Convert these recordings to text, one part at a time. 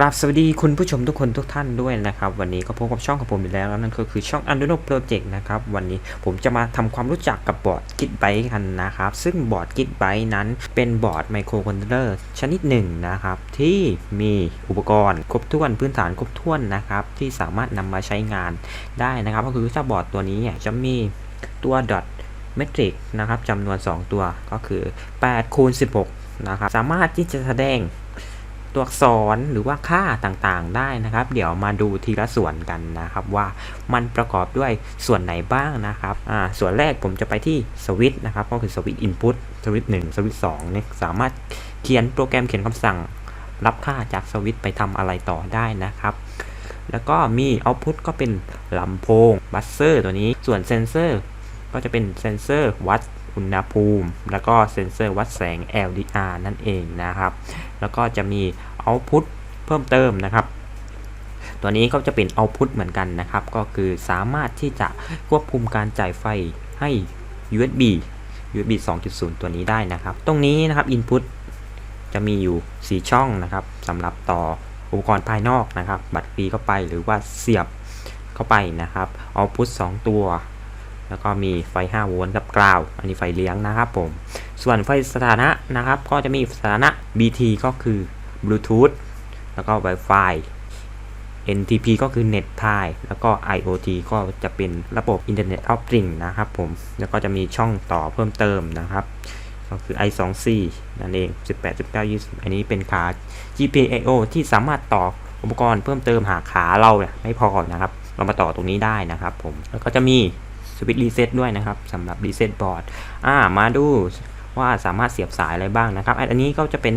กราบสวัสดีคุณผู้ชมทุกคนทุกท่านด้วยนะครับ วันนี้ก็พบกับช่องของผมอีกแล้วแล้วนั่นก็คือช่อง a n d r o Project นะครับ วันนี้ผมจะมาทำความรู้จักกับบอร์ด g i t b y t e กันนะครับ ซึ่งบอร์ด g i t b y t e นั้นเป็นบอร์ดไมโครคอนโทรลเลอร์ชนิดหนึ่งนะครับ ที่มีอุปกรณ์ครบถ้วนพื้นฐานครบถ้วนนะครับ ที่สามารถนำมาใช้งานได้นะครับ ก็คือเจ้าบอร์ดตัวนี้เนี่ยจะมีตัว dot เมตริกนะครับจำนวน 2 ตัวก็คือ8คูณ16นะครับสามารถที่จะแสดง ตัวอักษรหรือว่าค่าต่างๆได้นะครับ เดี๋ยวมาดูทีละส่วนกันนะครับ ว่ามันประกอบด้วยส่วนไหนบ้างนะครับอ่าส่วนแรกผมจะไปที่สวิตช์นะครับก็คือสวิตช์อินพุตสวิตช์หนึ่งสวิตช์สองเนี่ยสามารถเขียนโปรแกรมเขียนคำสั่ง รับค่าจากสวิตช์ไปทำอะไรต่อได้นะครับ แล้วก็มีเอาพุตก็เป็นลำโพงบัสเซอร์ตัวนี้ส่วนเซนเซอร์ก็จะเป็นเซนเซอร์วัดอุณหภูมิ แล้วก็เซนเซอร์วัดแสง LDR นั่นเองนะครับ แล้วก็จะมี output เพิ่มเติมนะครับ ตัวนี้ก็จะเป็น output เหมือนกันนะครับ ก็คือสามารถที่จะควบคุมการจ่ายไฟให้ USB USB 2.0 ตัวนี้ได้นะครับ ตรงนี้นะครับ input จะมีอยู่ 4 ช่องนะครับสำหรับต่ออุปกรณ์ภายนอกนะครับ บัตรปีเข้าไปหรือว่าเสียบเข้าไปนะครับ output 2 ตัว แล้วก็มีไฟ 5 โวลต์กับกราว อันนี้ไฟเลี้ยงนะครับผม ส่วนไฟสถานะนะครับ ก็จะมีสถานะ BT ก็คือ Bluetooth แล้วก็ Wi-Fi NTP ก็คือ Net t i แล้วก็ IoT ก็จะเป็นระบบ Internet of Things นะครับผม แล้วก็จะมีช่องต่อเพิ่มเติมนะครับ ก็คือ i2c นั่นเอง 18 19 20 อันนี้เป็นขา GPIO ที่สามารถต่ออุปกรณ์เพิ่มเติมหากขาเราเนี่ยไม่พอนะครับ เรามาต่อตรงนี้ได้นะครับผม แล้วก็จะมีสวิตช์รีเซ็ตด้วยนะครับสำหรับรีเซ็ตบอร์ดอ่ามาดู ว่าสามารถเสียบสายอะไรบ้างนะครับอันนี้ก็จะเป็น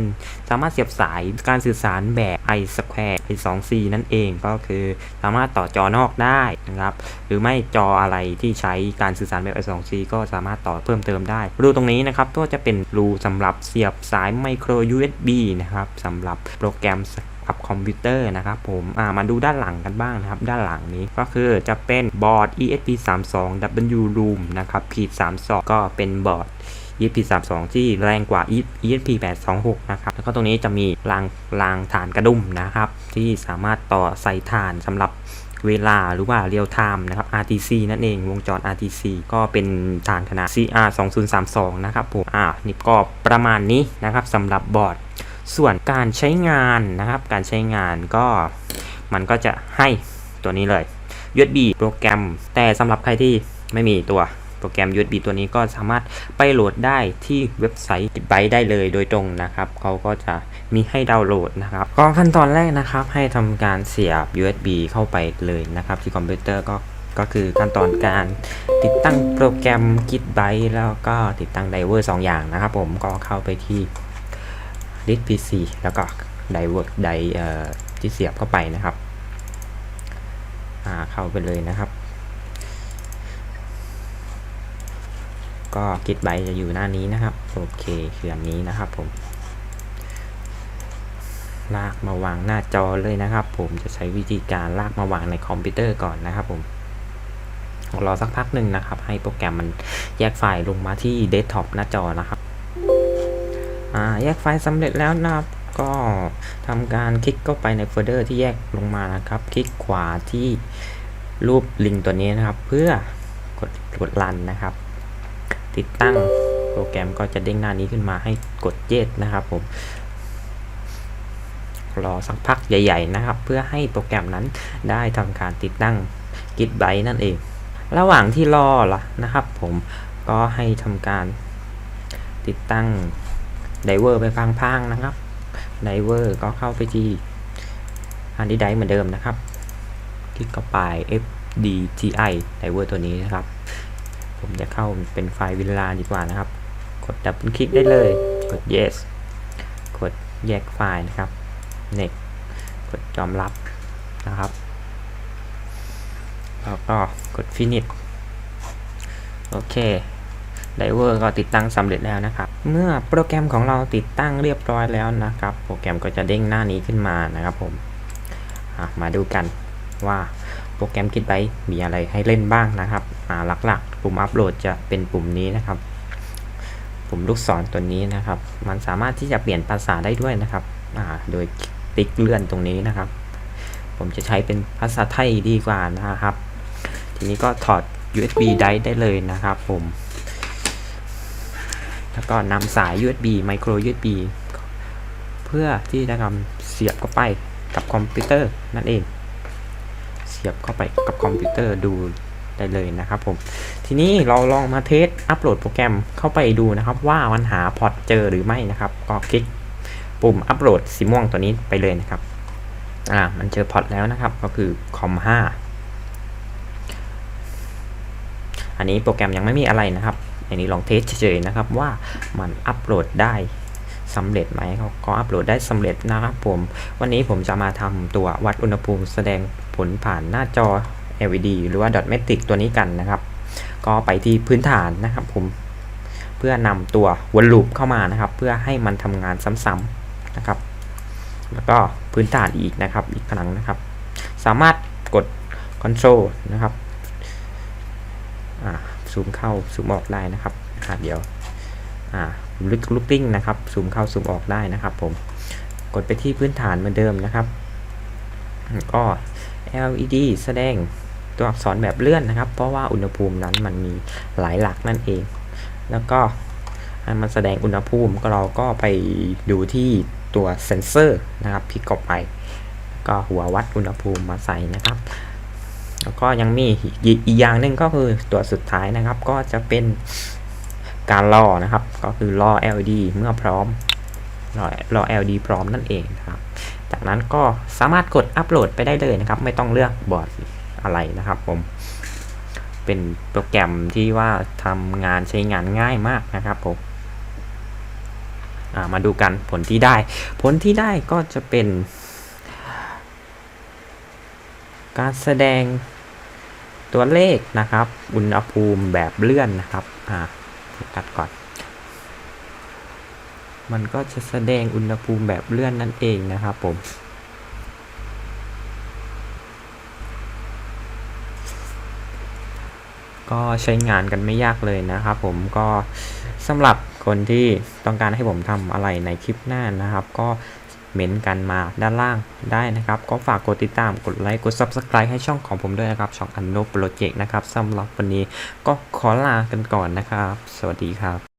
สามารถเสียบสายการสื่อสารแบบ i square i 2 c นั่นเองก็คือสามารถต่อจอนอกได้นะครับหรือไม่จออะไรที่ใช้การสื่อสารแบบ i 2 c ก็สามารถต่อเพิ่มเติมได้รูตรงนี้นะครับก็จะเป็นรูสำหรับเสียบสายไมโคร USB นะครับสำหรับโปรแกรมกับคอมพิวเตอร์นะครับผมมาดูด้านหลังกันบ้างนะครับ ด้านหลังนี้ก็คือจะเป็นบอร์ด ESP32 W Room นะครับขีด32ก็เป็นบอร์ด ESP32 ที่แรงกว่า ESP826 นะครับ แล้วก็ตรงนี้จะมีรางรางฐานกระดุมนะครับ ที่สามารถต่อใส่ฐานสำหรับเวลาหรือว่าเรียลไทม์นะครับ RTC นั่นเองวงจร RTC ก็เป็นฐานขนาด CR2032 นะครับผมอ่านี่ก็ประมาณนี้นะครับสำหรับบอร์ด ส่วนการใช้งานนะครับ การใช้งานก็มันก็จะให้ตัวนี้เลย USB โปรแกรม แต่สำหรับใครที่ไม่มีตัว โปรแกรม USB ตัวนี้ก็สามารถไปโหลดได้ที่เว็บไซต์ไบได้เลยโดยตรงนะครับเขาก็จะมีให้ดาวน์โหลดนะครับก็ขั้นตอนแรกนะครับ ให้ทำการเสียบ USB เข้าไปเลยนะครับ ที่คอมพิวเตอร์ก็ก็คือขั้นตอนการติดตั้งโปรแกรม Git Byte แล้วก็ติดตั้งไดเวอร์2อย่างนะครับผมก็เข้าไปที่ดิส PC แล้วก็ไดเวิร์ไดที่เสียบเข้าไปนะครับเข้าไปเลยนะครับ ก็กิดใบจะอยู่หน้านี้นะครับ โอเคคืออันนี้นะครับผม ลากมาวางหน้าจอเลยนะครับ ผมจะใช้วิธีการลากมาวางในคอมพิวเตอร์ก่อนนะครับผมรอสักพักหนึ่งนะครับ ให้โปรแกรมมันแยกไฟล์ลงมาที่เดสก์ท็อปหน้าจอนะครับอ่าแยกไฟล์สำเร็จแล้วนะครับ ก็ทำการคลิกเข้าไปในโฟลเดอร์ที่แยกลงมานะครับ คลิกขวาที่รูปลิงตัวนี้นะครับ เพื่อกดกดรันนะครับ ติดตั้งโปรแกรมก็จะเด้งหน้านี้ขึ้นมาให้กดเยดนะครับผมรอสักพักใหญ่ ๆ นะครับ เพื่อให้โปรแกรมนั้นได้ทำการติดตั้งกิทไบนั่นเอง ระหว่างที่รอล่ะนะครับ ผมก็ให้ทำการติดตั้งไดเวอร์ไปพังๆนะครับไดเวอร์ก็เข้าไปที่อันนี้ไดเหมือนเดิมนะครับ คลิกเข้าไป FDTI ไดเวอร์ตัวนี้นะครับ ผมจะเข้าเป็นไฟล์วิลาดีกว่านะครับ กดดับคลิกได้เลย กด yes กดแยกไฟล์นะครับ next กดยอมรับนะครับแล้วก็กด finish โอเคไดเวอร์ก็ติดตั้งสำเร็จแล้วนะครับ เมื่อโปรแกรมของเราติดตั้งเรียบร้อยแล้วนะครับ โปรแกรมก็จะเด้งหน้านี้ขึ้นมานะครับผมมาดูกันว่า โปรแกรมคิดไว้มีอะไรให้เล่นบ้างนะครับหลักๆ ปุ่มอัปโหลดจะเป็นปุ่มนี้นะครับ ปุ่มลูกศรตัวนี้นะครับ มันสามารถที่จะเปลี่ยนภาษาได้ด้วยนะครับโดยติ๊กเลื่อนตรงนี้นะครับ ผมจะใช้เป็นภาษาไทยดีกว่านะครับ ทีนี้ก็ถอด USB ได้ได้เลยนะครับผม แล้วก็นำสาย USB micro USB เพื่อที่จะทำเสียบเข้าไปกับคอมพิวเตอร์นั่นเอง สียบเข้าไปกับคอมพิวเตอร์ดูได้เลยนะครับผม ทีนี้เราลองมาเทสอัปโหลดโปรแกรมเข้าไปดูนะครับ ว่ามันหาพอร์ตเจอหรือไม่นะครับ ก็คลิกปุ่มอัปโหลดสีม่วงตัวนี้ไปเลยนะครับ อ่า มันเจอพอร์ตแล้วนะครับ ก็คือคอม5อันนี้โปรแกรมยังไม่มีอะไรนะครับ อันนี้ลองเทสเฉยๆนะครับว่ามันอัปโหลดได้สำเร็จไหมก็อัปโหลดได้สำเร็จนะครับผม วันนี้ผมจะมาทำตัววัดอุณหภูมิแสดง ผลผ่านหน้าจอ LED หรือว่า dot matrix ตัวนี้กันนะครับ ก็ไปที่พื้นฐานนะครับผม เพื่อนำตัววนลูปเข้ามานะครับ เพื่อให้มันทำงานซ้ำๆนะครับ แล้วก็พื้นฐานอีกนะครับ อีกครั้งนะครับ สามารถกด Control นะครับซูมเข้าซูมออกได้นะครับเดี๋ยวลึกลูปปิ้งนะครับซูมเข้าซูมออกได้นะครับผมกดไปที่พื้นฐานเหมือนเดิมนะครับ ก็ LED แสดงตัวอักษรแบบเลื่อนนะครับ เพราะว่าอุณหภูมินั้นมันมีหลายหลักนั่นเอง แล้วก็มันแสดงอุณหภูมิก็เราก็ไปดูที่ตัวเซนเซอร์นะครับคลิกเข้าไป ก็หัววัดอุณหภูมิมาใส่นะครับ แล้วก็ยังมีอีกอีกอย่างหนึ่งก็คือตัวสุดท้ายนะครับ ก็จะเป็นการรอนะครับ ก็คือรอ LED เมื่อพร้อมรอรอ LED พร้อมนั่นเองนะครับ จากนั้นก็สามารถกดอัปโหลดไปได้เลยนะครับ ไม่ต้องเลือกบอร์ดอะไรนะครับผม เป็นโปรแกรมที่ว่าทำงานใช้งานง่ายมากนะครับผมมาดูกันผลที่ได้ ผลที่ได้ก็จะเป็น การแสดงตัวเลขนะครับ อุณหภูมิแบบเลื่อนนะครับ อ่าตัดก่อน มันก็จะแสดงอุณหภูมิแบบเลื่อนนั่นเองนะครับผม ก็ใช้งานกันไม่ยากเลยนะครับผมก็สำหรับคนที่ต้องการให้ผมทำอะไรในคลิปหน้านะครับ ก็เม้นกันมาด้านล่างได้นะครับ ก็ฝากกดติดตามกดไลค์กด Subscribe ให้ช่องของผมด้วยนะครับ ช่องอันโนโปรเจกต์นะครับสำหรับวันนี้ก็ขอลากันก่อนนะครับ สวัสดีครับ